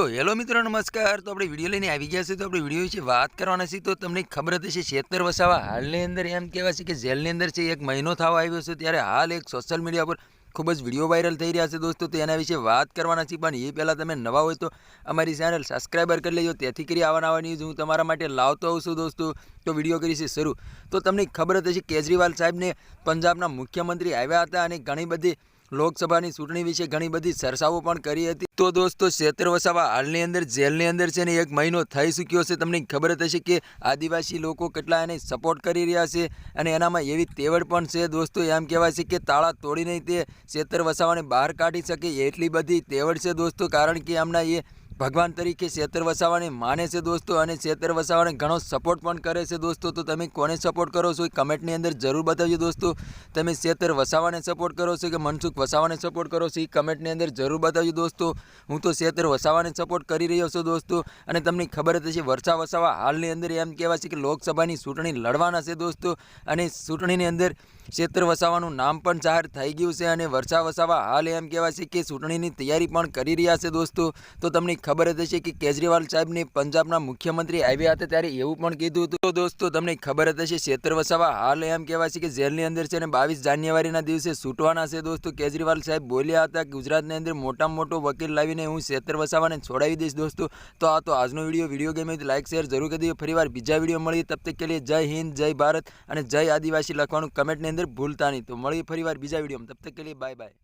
તો હેલો મિત્રો, નમસ્કાર. તો આપણે વીડિયો લઈને આવી ગયા છે તો આપણે વીડિયો વિશે વાત કરવાના છે તો તમને ખબર હતી હશે, શેતર વસાવા હાલની અંદર એમ કહેવાય છે કે જેલની અંદર છે, એક મહિનો થવા આવ્યો છે. ત્યારે હાલ એક સોશિયલ મીડિયા પર ખૂબ જ વીડિયો વાયરલ થઈ રહ્યા છે દોસ્તો. તો એના વિશે વાત કરવાના છે પણ એ પહેલાં તમે નવા હોય તો અમારી ચેનલ સબસ્ક્રાઈબર કરી લેજો. તેથી કરી આવવાના આવવાની હું તમારા માટે લાવતો આવું છું દોસ્તો. તો વીડિયો કરીશ શરૂ. તો તમને ખબર હતી હશે, કેજરીવાલ સાહેબને પંજાબના મુખ્યમંત્રી આવ્યા હતા અને ઘણી બધી લોકસભાની ચૂંટણી વિશે ઘણી બધી ચર્ચાઓ પણ કરી હતી. તો દોસ્તો ક્ષેત્ર વસાવા હાલની અંદર, જેલની અંદર છે ને એક મહિનો થઈ ચૂક્યો છે. તમને ખબર જ હશે કે આદિવાસી લોકો કેટલા એને સપોર્ટ કરી રહ્યા છે અને એનામાં એવી તેવડ પણ છે. દોસ્તો, એમ કહેવાય છે કે તાળા તોડીને તે ક્ષેત્ર વસાવાને બહાર કાઢી શકે એટલી બધી તેવડ છે દોસ્તો, કારણ કે એમના એ ભગવાન તરીકે શેતર વસાવાને માને છે દોસ્તો અને શેતર વસાવાને ઘણો સપોર્ટ પણ કરે છે દોસ્તો. તો તમે કોને સપોર્ટ કરો છો એ કમેન્ટની અંદર જરૂર બતાવજો દોસ્તો. તમે શેતર વસાવાને સપોર્ટ કરો છો કે મનસુખ વસાવાને સપોર્ટ કરો છો એ કમેન્ટની અંદર જરૂર બતાવજો દોસ્તો. હું તો શેતર વસાવાને સપોર્ટ કરી રહ્યો છું દોસ્તો. અને તમને ખબર જ હશે વર્ષા વસાવા હાલની અંદર એમ કહેવાય છે કે લોકસભાની ચૂંટણી લડવાના છે દોસ્તો. અને ચૂંટણીની અંદર શેતર વસાવાનું નામ પણ જાહેર થઈ ગયું છે અને વર્ષા વસાવા હાલ એમ કહેવાય છે કે ચૂંટણીની તૈયારી પણ કરી રહ્યા છે દોસ્તો. તો તમને ખબર જ હશે કે કેજરીવાલ સાહેબને પંજાબના મુખ્યમંત્રી આવ્યા હતા ત્યારે એવું પણ કીધું હતું. તો દોસ્તો, તમને ખબર જ હશે ક્ષેત્ર વસાવા હાલ એમ કહેવાય છે કે જેલની અંદર છે અને બાવીસ જાન્યુઆરીના દિવસે છૂટવાના છે દોસ્તો. કેજરીવાલ સાહેબ બોલ્યા હતા ગુજરાતની અંદર મોટામાં મોટો વકીલ લાવીને હું ક્ષેત્ર વસાવાને છોડાવી દઈશ દોસ્તો. તો આ તો આજનો વીડિયો વીડિયો ગમે તો લાઈક શેર જરૂર કરી દઈએ ફરીવાર બીજા વીડિયો મળીએ. તબ તક કે લીએ જય હિન્દ, જય ભારત અને જય આદિવાસી લખવાનું કમેન્ટની અંદર ભૂલતા નહીં. તો મળીએ ફરીવાર બીજા વિડીયોમાં. તબ તક કે લીએ બાય બાય.